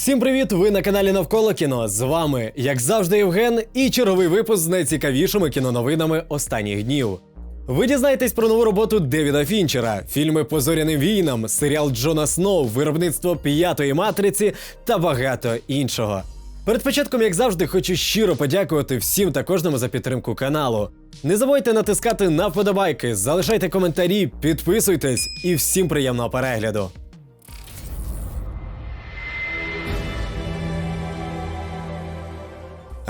Всім привіт! Ви на каналі Навколо кіно. З вами, як завжди, Євген, і черговий випуск з найцікавішими кіноновинами останніх днів. Ви дізнаєтесь про нову роботу Девіда Фінчера, фільми по зоряним війнам, серіал Джона Сноу, виробництво п'ятої матриці та багато іншого. Перед початком, як завжди, хочу щиро подякувати всім та кожному за підтримку каналу. Не забудьте натискати на вподобайки, залишайте коментарі, підписуйтесь і всім приємного перегляду.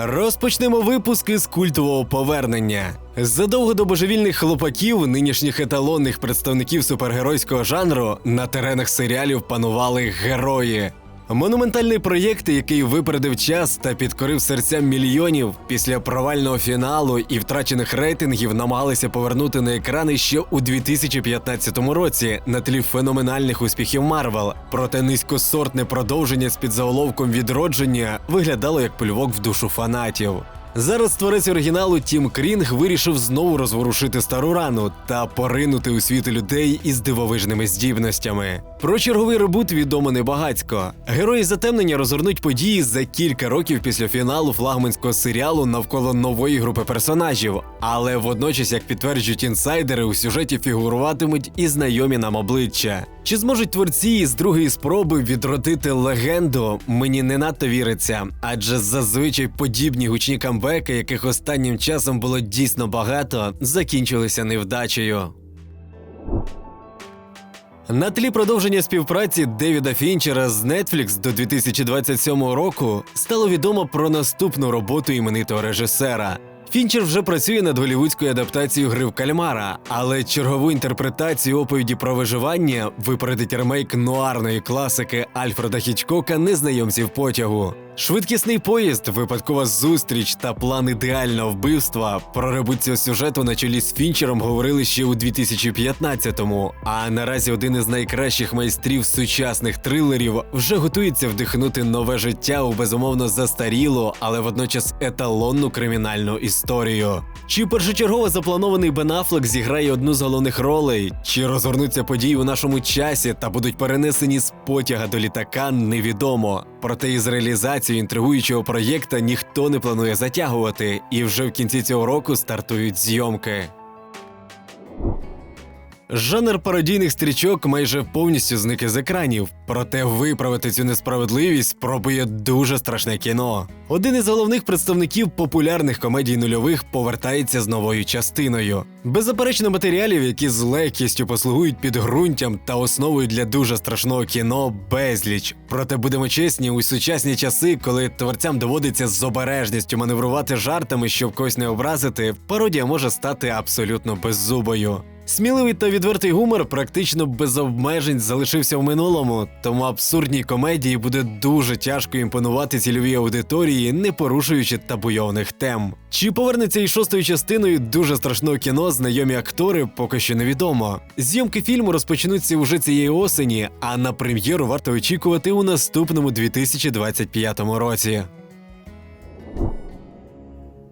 Розпочнемо випуск із культового повернення. Задовго до божевільних хлопаків, нинішніх еталонних представників супергеройського жанру, на теренах серіалів панували герої. Монументальний проєкт, який випередив час та підкорив серця мільйонів, після провального фіналу і втрачених рейтингів намагалися повернути на екрани ще у 2015 році на тлі феноменальних успіхів Марвел. Проте низькосортне продовження з під заголовком відродження виглядало як плювок в душу фанатів. Зараз творець оригіналу Тім Крінг вирішив знову розворушити стару рану та поринути у світ людей із дивовижними здібностями. Про черговий ребут відомо небагацько. Герої затемнення розгорнуть події за кілька років після фіналу флагманського серіалу навколо нової групи персонажів. Але водночас, як підтверджують інсайдери, у сюжеті фігуруватимуть і знайомі нам обличчя. Чи зможуть творці із другої спроби відродити легенду? Мені не надто віриться, адже зазвичай подібні гучні камбеки, яких останнім часом було дійсно багато, закінчилися невдачею. На тлі продовження співпраці Девіда Фінчера з Netflix до 2027 року стало відомо про наступну роботу іменитого режисера. Фінчер вже працює над голівудською адаптацією гри в кальмара, але чергову інтерпретацію оповіді про виживання випередить ремейк нуарної класики Альфреда Хічкока Незнайомців потягу. Швидкісний поїзд, випадкова зустріч та план ідеального вбивства про ребут цього сюжету на чолі з Фінчером говорили ще у 2015-му. А наразі один із найкращих майстрів сучасних трилерів вже готується вдихнути нове життя у безумовно застарілу, але водночас еталонну кримінальну історію. Чи першочергово запланований Бен Аффлек зіграє одну з головних ролей, чи розгорнуться події у нашому часі та будуть перенесені з потяга до літака, невідомо. Проте із реалізацією інтригуючого проєкта ніхто не планує затягувати, і вже в кінці цього року стартують зйомки. Жанр пародійних стрічок майже повністю зник із екранів, проте виправити цю несправедливість спробує дуже страшне кіно. Один із головних представників популярних комедій нульових повертається з новою частиною. Беззаперечно матеріалів, які з легкістю послугують підґрунтям та основою для дуже страшного кіно, безліч. Проте будемо чесні, у сучасні часи, коли творцям доводиться з обережністю маневрувати жартами, щоб когось не образити, пародія може стати абсолютно беззубою. Сміливий та відвертий гумор практично без обмежень залишився в минулому, тому абсурдній комедії буде дуже тяжко імпонувати цільовій аудиторії, не порушуючи табуйовних тем. Чи повернеться і шостою частиною дуже страшного кіно знайомі актори, поки що невідомо. Зйомки фільму розпочнуться уже цієї осені, а на прем'єру варто очікувати у наступному 2025 році.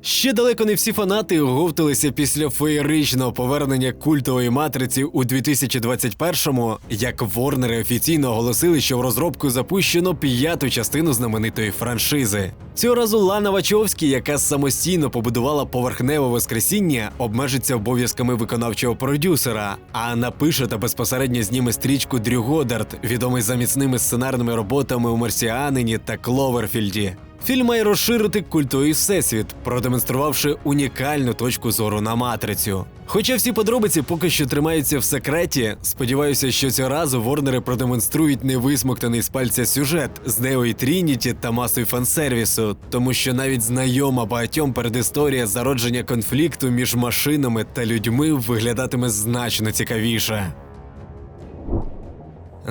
Ще далеко не всі фанати оговталися після феєричного повернення культової матриці у 2021-му, як Ворнери офіційно оголосили, що в розробку запущено п'яту частину знаменитої франшизи. Цього разу Лана Вачовські, яка самостійно побудувала поверхневе воскресіння, обмежиться обов'язками виконавчого продюсера, а напише та безпосередньо зніме стрічку Дрю Годдард, відомий за міцними сценарними роботами у Марсіанині та Кловерфільді. Фільм має розширити культовий всесвіт, продемонструвавши унікальну точку зору на матрицю. Хоча всі подробиці поки що тримаються в секреті, сподіваюся, що цього разу Ворнери продемонструють невисмоктаний з пальця сюжет з Нео Трініті та масою фансервісу, тому що навіть знайома багатьом передісторія зародження конфлікту між машинами та людьми виглядатиме значно цікавіше.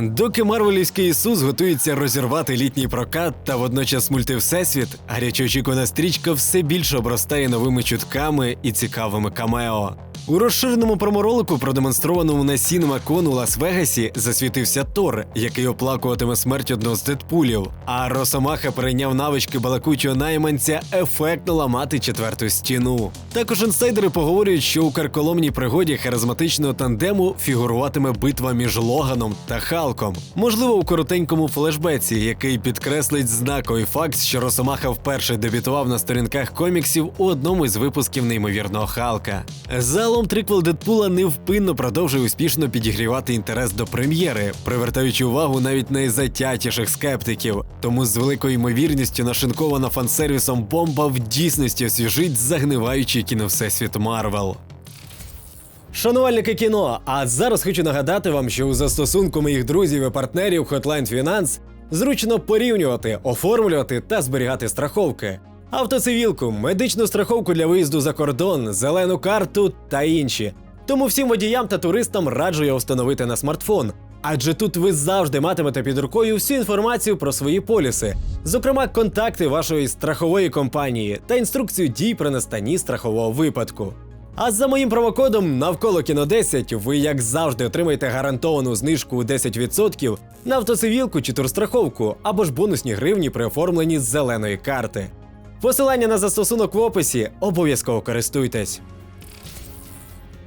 Доки Марвелівський Ісус готується розірвати літній прокат та водночас мультивсесвіт, гаряче очікувана стрічка все більше обростає новими чутками і цікавими камео. У розширеному проморолику, продемонстрованому на CinemaCon у Лас-Вегасі, засвітився Тор, який оплакуватиме смерть одного з Дедпулів. А Росомаха перейняв навички балакучого найманця ефектно ламати четверту стіну. Також інсайдери поговорюють, що у карколомній пригоді харизматичного тандему фігуруватиме битва між Логаном та Халком. Можливо, у коротенькому флешбеці, який підкреслить знаковий факт, що Росомаха вперше дебютував на сторінках коміксів у одному із випусків неймовірного Халка. Залом триквел Дедпула невпинно продовжує успішно підігрівати інтерес до прем'єри, привертаючи увагу навіть найзатятіших скептиків. Тому з великою ймовірністю нашинкована фансервісом бомба в дійсності освіжить загниваючий кіновсесвіт Марвел. Шанувальники кіно, а зараз хочу нагадати вам, що у застосунку моїх друзів і партнерів Hotline Finance зручно порівнювати, оформлювати та зберігати страховки. Автоцивілку, медичну страховку для виїзду за кордон, зелену карту та інші. Тому всім водіям та туристам раджу його встановити на смартфон. Адже тут ви завжди матимете під рукою всю інформацію про свої поліси, зокрема контакти вашої страхової компанії та інструкцію дій при настанні страхового випадку. А за моїм промокодом навколо кіно 10 ви, як завжди, отримаєте гарантовану знижку у 10% на автоцивілку чи турстраховку або ж бонусні гривні при оформленні зеленої карти. Посилання на застосунок в описі обов'язково користуйтесь.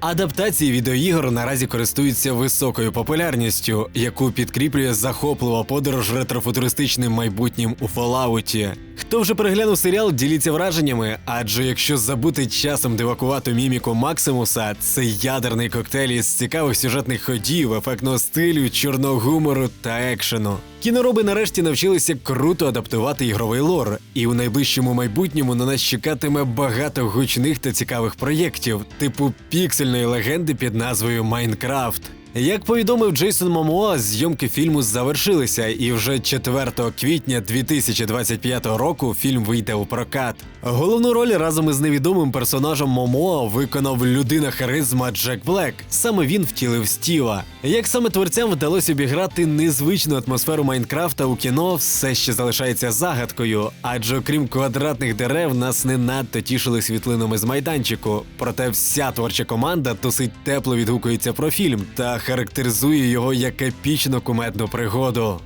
Адаптації відеоігор наразі користуються високою популярністю, яку підкріплює захоплива подорож ретрофутуристичним майбутнім у Fallout. Хто вже переглянув серіал, діліться враженнями, адже якщо забути часом дивакувату міміку Максимуса, це ядерний коктейль із цікавих сюжетних ходів, ефектного стилю, чорного гумору та екшену. Кінороби нарешті навчилися круто адаптувати ігровий лор, і у найближчому майбутньому на нас чекатиме багато гучних та цікавих проєктів, типу піксельної легенди під назвою Майнкрафт. Як повідомив Джейсон Момоа, зйомки фільму завершилися, і вже 4 квітня 2025 року фільм вийде у прокат. Головну роль разом із невідомим персонажем Момоа виконав людина харизма Джек Блек. Саме він втілив Стіва. Як саме творцям вдалося обіграти незвичну атмосферу Майнкрафта у кіно, все ще залишається загадкою, адже окрім квадратних дерев, нас не надто тішили світлинами з майданчику. Проте вся творча команда досить тепло відгукується про фільм та характеризує його як епічно кумедну пригоду.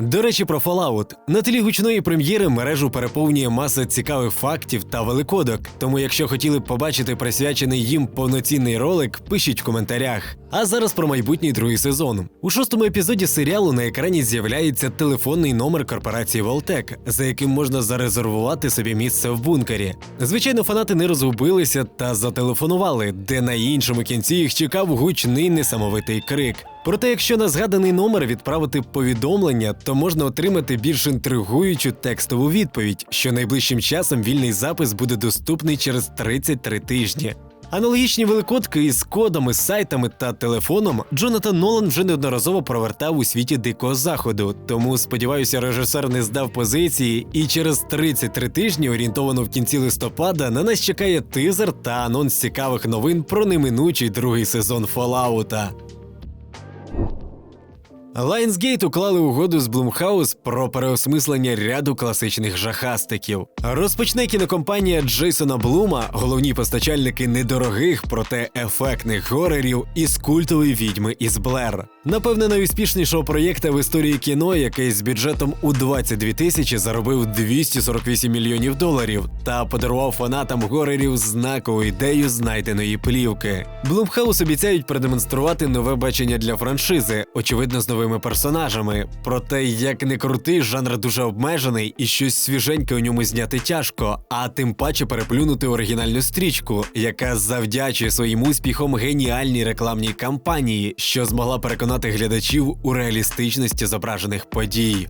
До речі, про Fallout. На тлі гучної прем'єри мережу переповнює маса цікавих фактів та великодок. Тому, якщо хотіли б побачити присвячений їм повноцінний ролик, пишіть в коментарях. А зараз про майбутній другий сезон. У шостому епізоді серіалу на екрані з'являється телефонний номер корпорації Волтек, за яким можна зарезервувати собі місце в бункері. Звичайно, фанати не розгубилися та зателефонували, де на іншому кінці їх чекав гучний несамовитий крик. Проте, якщо на згаданий номер відправити повідомлення, то можна отримати більш інтригуючу текстову відповідь, що найближчим часом вільний запис буде доступний через 33 тижні. Аналогічні великодки із кодами, сайтами та телефоном Джонатан Нолан вже неодноразово провертав у світі дикого заходу. Тому сподіваюся, режисер не здав позиції, і через 33 тижні, орієнтовано в кінці листопада, на нас чекає тизер та анонс цікавих новин про неминучий другий сезон Фоллаута. Lionsgate уклали угоду з Blumhouse про переосмислення ряду класичних жахастиків. Розпочне кінокомпанія Джейсона Блума, головні постачальники недорогих, проте ефектних горерів із культової відьми із Блер. Напевне, найуспішнішого проєкта в історії кіно, який з бюджетом у 22 тисячі заробив 248 мільйонів доларів та подарував фанатам горерів знакову ідею знайденої плівки. Blumhouse обіцяють продемонструвати нове бачення для франшизи, очевидно, з новими персонажами. Проте, як не крутий, жанр дуже обмежений і щось свіженьке у ньому зняти тяжко, а тим паче переплюнути оригінальну стрічку, яка завдячує своїм успіхом геніальній рекламній кампанії, що змогла переконати глядачів у реалістичності зображених подій.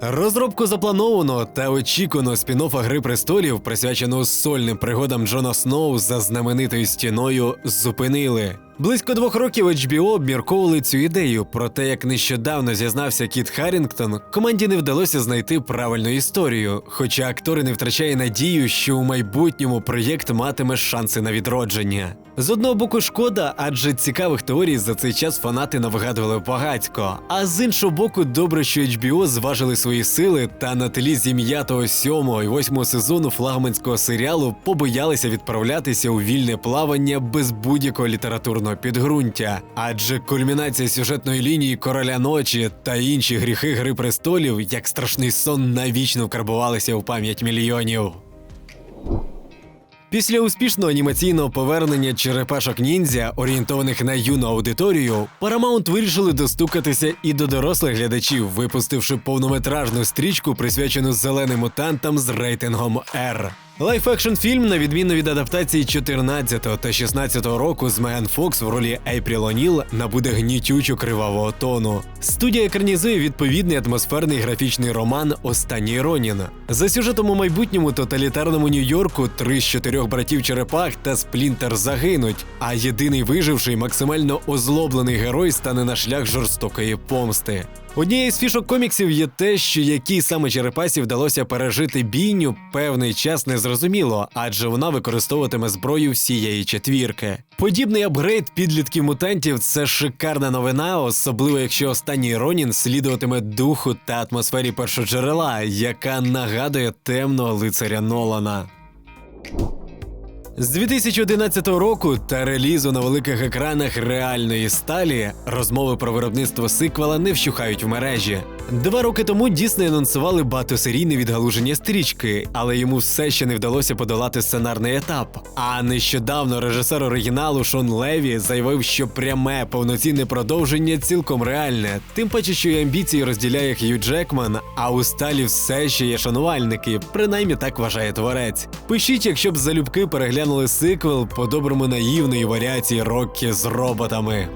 Розробку запланованого та очікуваного спін-оффа Гри престолів, присвяченого сольним пригодам Джона Сноу за знаменитою стіною, зупинили. Близько двох років HBO обмірковували цю ідею, проте як нещодавно зізнався Кіт Харрінгтон, команді не вдалося знайти правильну історію. Хоча актори не втрачає надію, що у майбутньому проєкт матиме шанси на відродження. З одного боку, шкода, адже цікавих теорій за цей час фанати навигадували багатько. А з іншого боку, добре, що HBO зважили свої сили та на тлі зім'ятого сьомого і восьмого сезону флагманського серіалу побоялися відправлятися у вільне плавання без будь-якого літературного підґрунтя. Адже кульмінація сюжетної лінії короля ночі та інші гріхи Гри престолів, як страшний сон, навічно вкарбувалися у пам'ять мільйонів. Після успішного анімаційного повернення черепашок ніндзя, орієнтованих на юну аудиторію, Paramount вирішили достукатися і до дорослих глядачів, випустивши повнометражну стрічку, присвячену зеленим мутантам з рейтингом R. Лайф-екшн фільм, на відміну від адаптації 14 та 16 року з Меган Фокс в ролі Ейпріл О'Ніл, набуде гнітючо кривавого тону. Студія екранізує відповідний атмосферний графічний роман Останній Ронін. За сюжетом у майбутньому тоталітарному Нью-Йорку три з чотирьох братів черепах та Сплінтер загинуть, а єдиний виживший максимально озлоблений герой стане на шлях жорстокої помсти. Однією з фішок коміксів є те, що якій саме черепасі вдалося пережити бійню певний час незрозуміло, адже вона використовуватиме зброю всієї четвірки. Подібний апгрейд підлітків мутантів це шикарна новина, особливо якщо останній Ронін слідуватиме духу та атмосфері першоджерела, яка нагадує темного лицаря Нолана. З 2011 року та релізу на великих екранах реальної сталі розмови про виробництво сиквела не вщухають в мережі. Два роки тому Дісней анонсували багатосерійне відгалуження стрічки, але йому все ще не вдалося подолати сценарний етап. А нещодавно режисер оригіналу Шон Леві заявив, що пряме повноцінне продовження цілком реальне, тим паче, що і амбіції розділяє Хью Джекман, а у сталі все ще є шанувальники, принаймні так вважає творець. Пишіть, якщо б залюбки переглянули сиквел по-доброму наївної варіації Роккі з роботами.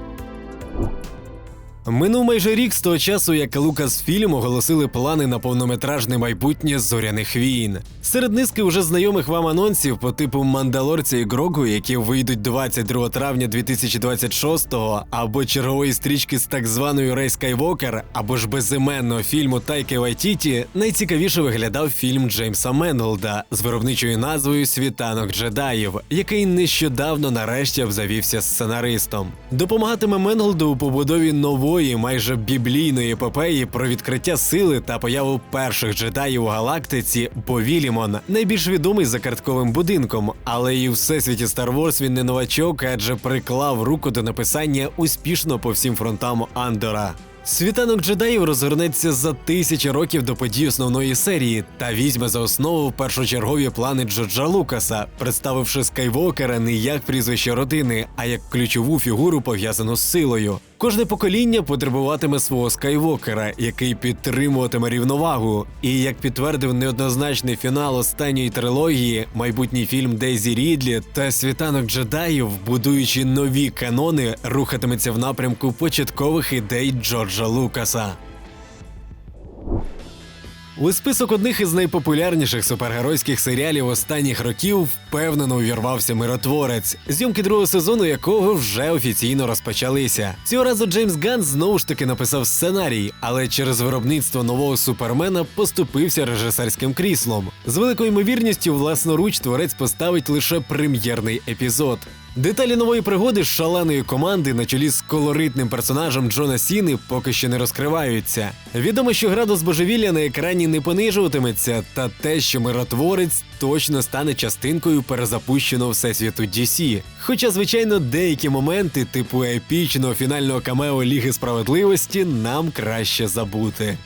Минув майже рік з того часу, як Лукасфільм оголосили плани на повнометражне майбутнє зоряних війн. Серед низки вже знайомих вам анонсів по типу Мандалорця і Грогу, які вийдуть 22 травня 2026-го, або чергової стрічки з так званою Рей Скайвокер, або ж безіменного фільму Тайки Вайтіті, найцікавіше виглядав фільм Джеймса Менголда з виробничою назвою Світанок джедаїв, який нещодавно нарешті обзавівся сценаристом. Допомагатиме Менголду у побудові нової нової, майже біблійної епопеї про відкриття сили та появу перших джедаїв у галактиці Бовілімон, найбільш відомий за картковим будинком, але і у всесвіті Star Wars він не новачок, адже приклав руку до написання успішно по всім фронтам Андора. Світанок джедаїв розгорнеться за тисячі років до подій основної серії та візьме за основу першочергові плани Джорджа Лукаса, представивши Скайвокера не як прізвище родини, а як ключову фігуру пов'язану з силою. Кожне покоління потребуватиме свого скайвокера, який підтримуватиме рівновагу. І як підтвердив неоднозначний фінал останньої трилогії, майбутній фільм Дейзі Рідлі та світанок джедаїв, будуючи нові канони, рухатиметься в напрямку початкових ідей Джорджа Лукаса. У список одних із найпопулярніших супергеройських серіалів останніх років впевнено увірвався миротворець, зйомки другого сезону якого вже офіційно розпочалися. Цього разу Джеймс Ганн знову ж таки написав сценарій, але через виробництво нового супермена поступився режисерським кріслом. З великою ймовірністю, власноруч творець поставить лише прем'єрний епізод. Деталі нової пригоди шаленої команди на чолі з колоритним персонажем Джона Сіни поки що не розкриваються. Відомо, що градус божевілля на екрані не понижуватиметься, та те, що миротворець точно стане частинкою перезапущеного всесвіту DC. Хоча, звичайно, деякі моменти, типу епічного фінального камео Ліги справедливості, нам краще забути.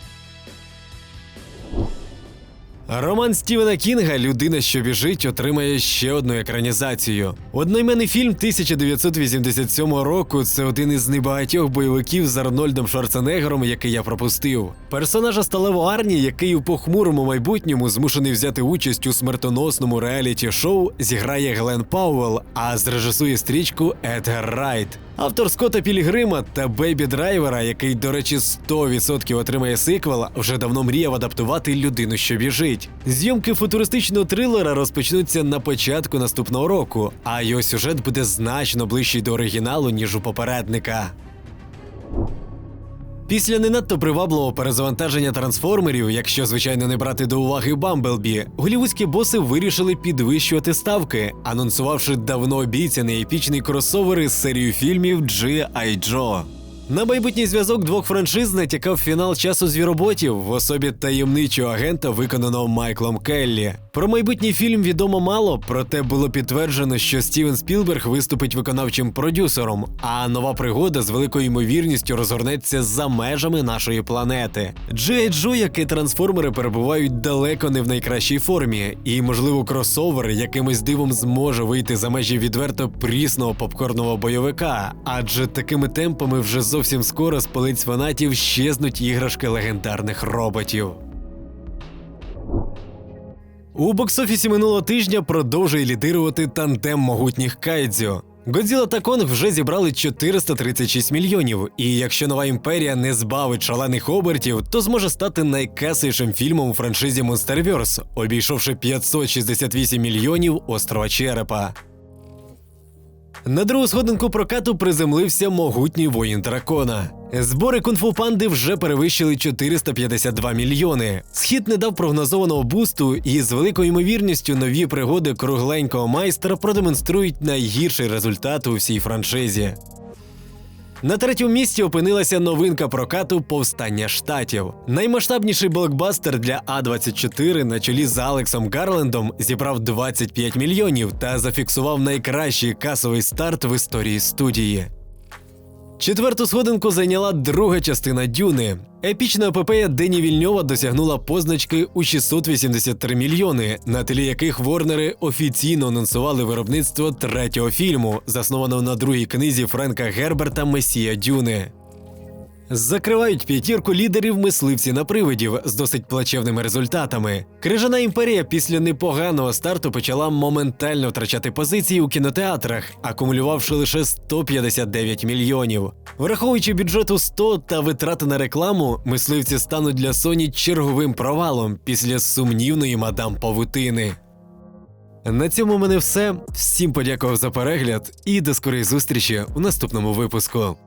Роман Стівена Кінга Людина, що біжить, отримає ще одну екранізацію. Одноіменний фільм 1987 року це один із небагатьох бойовиків з Арнольдом Шварценеггером, який я пропустив. Персонажа сталево Арні, який у похмурому майбутньому змушений взяти участь у смертоносному реаліті шоу, зіграє Глен Пауэлл, а зрежисує стрічку Едгар Райт. Автор Скотта Пілігрима та Бейбі Драйвера, який, до речі, 100% отримає сиквел, вже давно мріяв адаптувати людину, що біжить. Зйомки футуристичного трилера розпочнуться на початку наступного року, а його сюжет буде значно ближчий до оригіналу, ніж у попередника. Після не надто привабливого перезавантаження трансформерів, якщо звичайно не брати до уваги Бамблбі, голівудські боси вирішили підвищувати ставки, анонсувавши давно обіцяний епічний кросовер із серією фільмів G.I. Joe. На майбутній зв'язок двох франшиз натякав фінал часу звіроботів в особі таємничого агента, виконаного Майклом Келлі. Про майбутній фільм відомо мало, проте було підтверджено, що Стівен Спілберг виступить виконавчим продюсером, а нова пригода з великою ймовірністю розгорнеться за межами нашої планети. G.I. Joe, як і трансформери, перебувають далеко не в найкращій формі, і, можливо, кросовер якимось дивом зможе вийти за межі відверто прісного попкорного бойовика, адже такими темпами вже зовсім скоро з полиць фанатів щезнуть іграшки легендарних роботів. У боксофісі минулого тижня продовжує лідирувати тандем могутніх кайдзю. Годзіла та Конг вже зібрали 436 мільйонів, і якщо нова імперія не збавить шалених обертів, то зможе стати найкасовішим фільмом у франшизі Monsterverse, обійшовши 568 мільйонів острова Черепа. На другу сходинку прокату приземлився могутній воїн дракона. Збори кунг-фу панди вже перевищили 452 мільйони. Схід не дав прогнозованого бусту, і з великою ймовірністю нові пригоди кругленького майстра продемонструють найгірший результат у всій франшизі. На третьому місці опинилася новинка прокату Повстання штатів. Наймасштабніший блокбастер для А24 на чолі з Алексом Гарлендом зібрав 25 мільйонів та зафіксував найкращий касовий старт в історії студії. Четверту сходинку зайняла друга частина Дюни. Епічна епопея Дені Вільньова досягнула позначки у 683 мільйони, на тлі яких Ворнери офіційно анонсували виробництво третього фільму, заснованого на другій книзі Френка Герберта Месія Дюни. Закривають п'ятірку лідерів мисливці на привидів з досить плачевними результатами. Крижана імперія після непоганого старту почала моментально втрачати позиції у кінотеатрах, акумулювавши лише 159 мільйонів. Враховуючи бюджету 100 та витрати на рекламу, мисливці стануть для Sony черговим провалом після сумнівної мадам павутини. На цьому в мене все. Всім подякував за перегляд і до скорої зустрічі у наступному випуску.